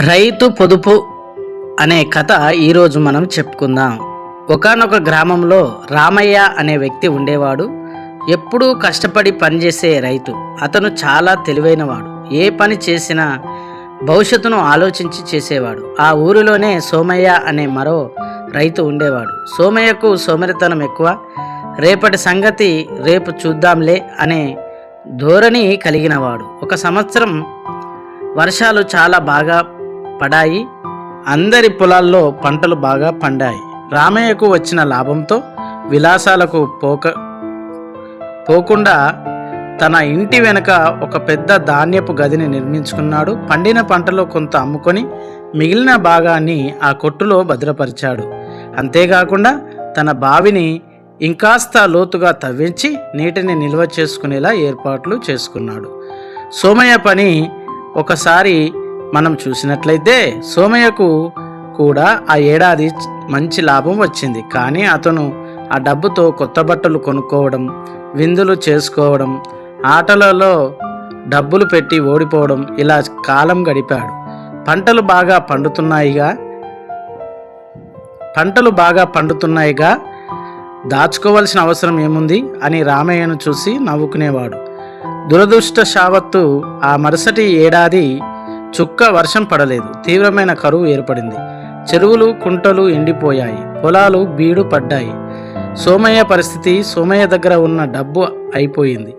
రైతు పొదుపు అనే కథ ఈరోజు మనం చెప్పుకుందాం. ఒకానొక గ్రామంలో రామయ్య అనే వ్యక్తి ఉండేవాడు. ఎప్పుడూ కష్టపడి పనిచేసే రైతు. అతను చాలా తెలివైనవాడు. ఏ పని చేసినా భవిష్యత్తును ఆలోచించి చేసేవాడు. ఆ ఊరిలోనే సోమయ్య అనే మరో రైతు ఉండేవాడు. సోమయ్యకు సోమరితనం ఎక్కువ. రేపటి సంగతి రేపు చూద్దాంలే అనే ధోరణి కలిగినవాడు. ఒక సంవత్సరం వర్షాలు చాలా బాగా పడాయి. అందరి పొలాల్లో పంటలు బాగా పండాయి. రామయ్యకు వచ్చిన లాభంతో విలాసాలకు పోక పోకుండా తన ఇంటి వెనుక ఒక పెద్ద ధాన్యపు గదిని నిర్మించుకున్నాడు. పండిన పంటలో కొంత అమ్ముకొని మిగిలిన భాగాన్ని ఆ కొట్టులో భద్రపరిచాడు. అంతేకాకుండా తన బావిని ఇంకాస్త లోతుగా తవ్వించి నీటిని నిల్వ చేసుకునేలా ఏర్పాట్లు చేసుకున్నాడు. సోమయ్య పని ఒకసారి మనం చూసినట్లయితే సోమయ్యకు కూడా ఆ ఏడాది మంచి లాభం వచ్చింది. కానీ అతను ఆ డబ్బుతో కొత్త బట్టలు కొనుక్కోవడం విందులు చేసుకోవడం ఆటలలో డబ్బులు పెట్టి ఓడిపోవడం ఇలా కాలం గడిపాడు. పంటలు బాగా పండుతున్నాయిగా పంటలు బాగా పండుతున్నాయిగా దాచుకోవాల్సిన అవసరం ఏముంది అని రామయ్యను చూసి నవ్వుకునేవాడు. దురదృష్ట శావత్తు ఆ మరుసటి ఏడాది చుక్క వర్షం పడలేదు. తీవ్రమైన కరువు ఏర్పడింది. చెరువులు కుంటలు ఎండిపోయాయి. పొలాలు బీడు పడ్డాయి. సోమయ్య పరిస్థితి సోమయ్య దగ్గర ఉన్న డబ్బు అయిపోయింది.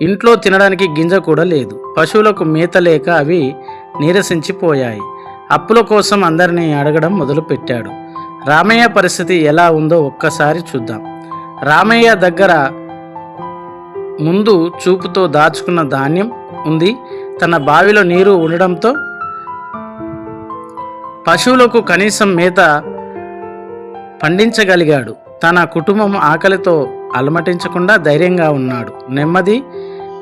ఇంట్లో తినడానికి గింజ కూడా లేదు. పశువులకు మేత లేక అవి నీరసించిపోయాయి. అప్పుల కోసం అందరినీ అడగడం మొదలుపెట్టాడు. రామయ్య పరిస్థితి ఎలా ఉందో ఒక్కసారి చూద్దాం. రామయ్య దగ్గర ముందు చూపుతో దాచుకున్న ధాన్యం ఉంది. తన బావిలో నీరు ఉండడంతో పశువులకు కనీసం మేత పండించగలిగాడు. తన కుటుంబం ఆకలితో అలమటించకుండా ధైర్యంగా ఉన్నాడు. నెమ్మది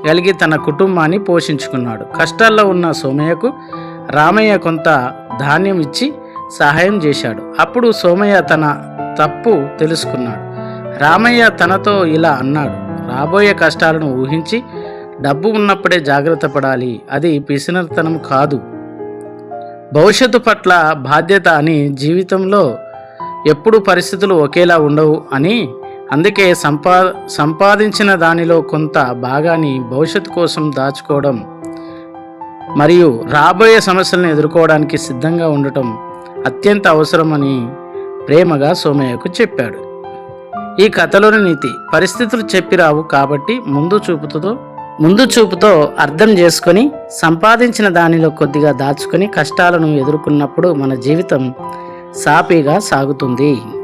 కలిగి తన కుటుంబాన్ని పోషించుకున్నాడు. కష్టాల్లో ఉన్న సోమయ్యకు రామయ్య కొంత ధాన్యం ఇచ్చి సహాయం చేశాడు. అప్పుడు సోమయ్య తన తప్పు తెలుసుకున్నాడు. రామయ్య తనతో ఇలా అన్నాడు రాబోయే కష్టాలను ఊహించి డబ్బు ఉన్నప్పుడే జాగ్రత్త పడాలి. అది పిసినతనం కాదు. భవిష్యత్తు పట్ల బాధ్యత అని జీవితంలో ఎప్పుడు పరిస్థితులు ఒకేలా ఉండవు అని అందుకే సంపా సంపాదించిన దానిలో కొంత భాగాన్ని భవిష్యత్తు కోసం దాచుకోవడం మరియు రాబోయే సమస్యలను ఎదుర్కోవడానికి సిద్ధంగా ఉండటం అత్యంత అవసరమని ప్రేమగా సోమయ్యకు చెప్పాడు. ఈ కథలోని నీతి పరిస్థితులు చెప్పిరావు కాబట్టి ముందు చూపుతో ముందు చూపుతో అర్థం చేసుకొని సంపాదించిన దానిలో కొద్దిగా దాచుకొని కష్టాలను ఎదుర్కొన్నప్పుడు మన జీవితం సాఫీగా సాగుతుంది.